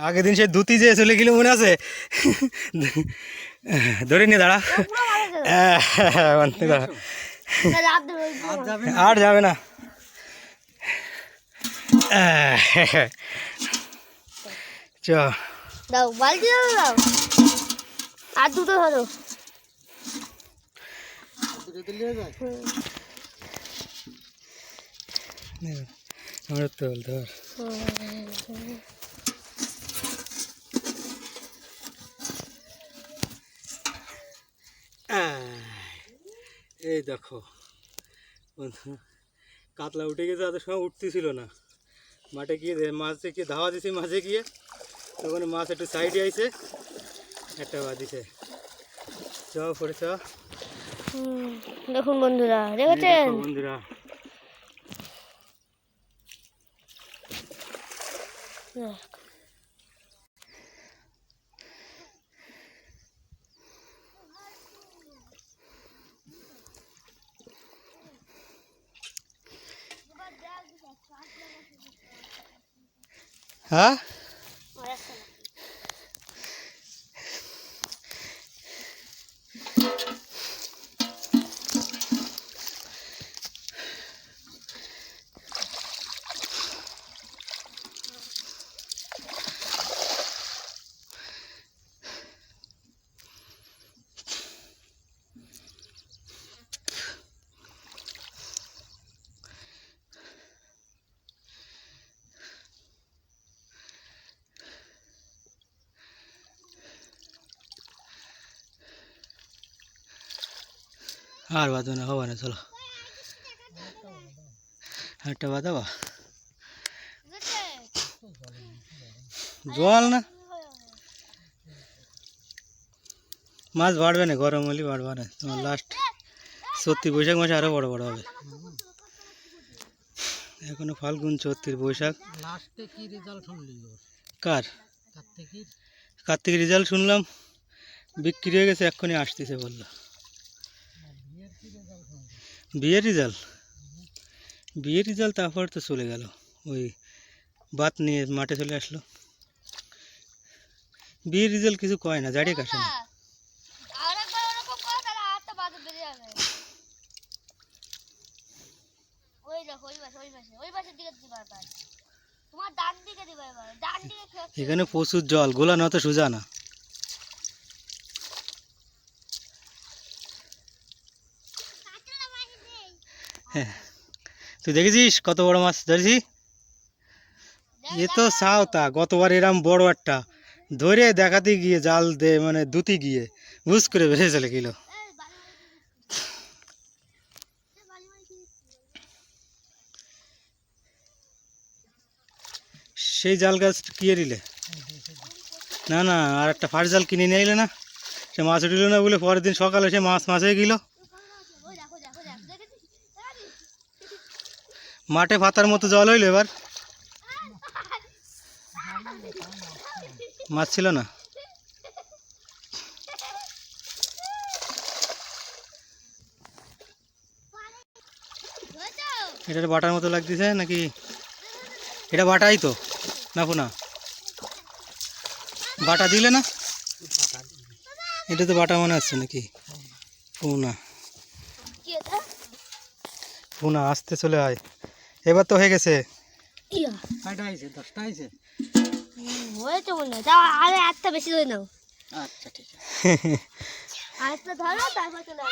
আগের দিন সে ধুতি যে চলে গেল মনে আছে ধরে নিয়ে দাঁড়া পুরো মারা যাবে বান্ধে দাঁড়া তাহলে হাত ধরে ওই আর যাবে আর যাবে না চ দাও বালতি দাও দাও আর দুটো ধরো যদি নিয়ে যায় আমার তোল ধর এই দেখো। কাতলা উঠে গেছে এত সময় উঠতেছিল না। মাঠে গিয়ে মাছ গিয়ে ধাওয়া দিছি মাঝে গিয়ে। তখন মাছ একটু সাইডে আইছে একটা বাদিছে চ পরে চ দেখুন বন্ধুরা দেখেছেন? দেখো। বন্ধুরা হ্যাঁ আর বাঁধবে না হবে না চলো। একটা বাঁধাবা? জল না? মাছ বাড়বে না গরম হলে বাড়বে না তোমার লাস্ট সত্যি বৈশাখ মাসে আরও বড় বড় হবে। এখনও ফাল্গুন চৈত্রির বৈশাখ। লাস্টে কি রেজাল্ট শুনলি কার? কার্তিক রেজাল্ট শুনলাম বিক্রি হয়ে গেছে এক্ষুনি আসতেছে বলল। বিয়ের রেজাল্ট? বিয়ের রেজাল্ট তারপর তো চলে গেল। ওই বাত নিয়ে মাঠে চলে আসলো। বিয়ের রেজাল্ট কিছু কয় না জাড়িয়ে কাটে না। আর একবার ওরকম করো তাহলে হাতটা বাজে বেরিয়ে যাবে। ওই দেখো ওই পাশে ওই পাশে ওই পাশের দিকে দিবা এবার তোমার ডান দিকে দিবা এবার ডান দিকে খেয়ে এখানে প্রচুর জল গোলা না তো সোজা না। হ্যাঁ। তুই দেখেছিস কত বড় মাছ ধরেছি? এ তো সাওতা গতবার এরম বড় একটা। ধরে দেখাতে গিয়ে জাল দে মানে দুতি গিয়ে বুঝ করে বেরিয়ে চলে গেল। সেই জাল গাছ কিয়ে দিলে? না না, আর একটা ফার জাল কিনে নিয়ে এলে না? সে মাছ উঠিল না বলে পরের দিন সকালে সে মাছ মাছ হয়ে গেল ওই দেখো দেখো দেখো দেখেছিস মাঠে পাতার মতো জল হইল এবার। মাছ ছিল না। এটার বাটার মতো লাগতেছে নাকি? এটা বাটাই তো না পুনা। বাটা দিলে না? এটা তো বাটা মনে হচ্ছে নাকি? পুনা। পুনা আসতে চলে আয়। এবার তো হয়ে গেছে। কয়টা আইছে দশটা হয়েছে? হয়েছে মনে হয় তাও আরে আটটা বেশি ধরে নাও। আচ্ছা ঠিক আছে। আরেকটা ধরো তারপর চলে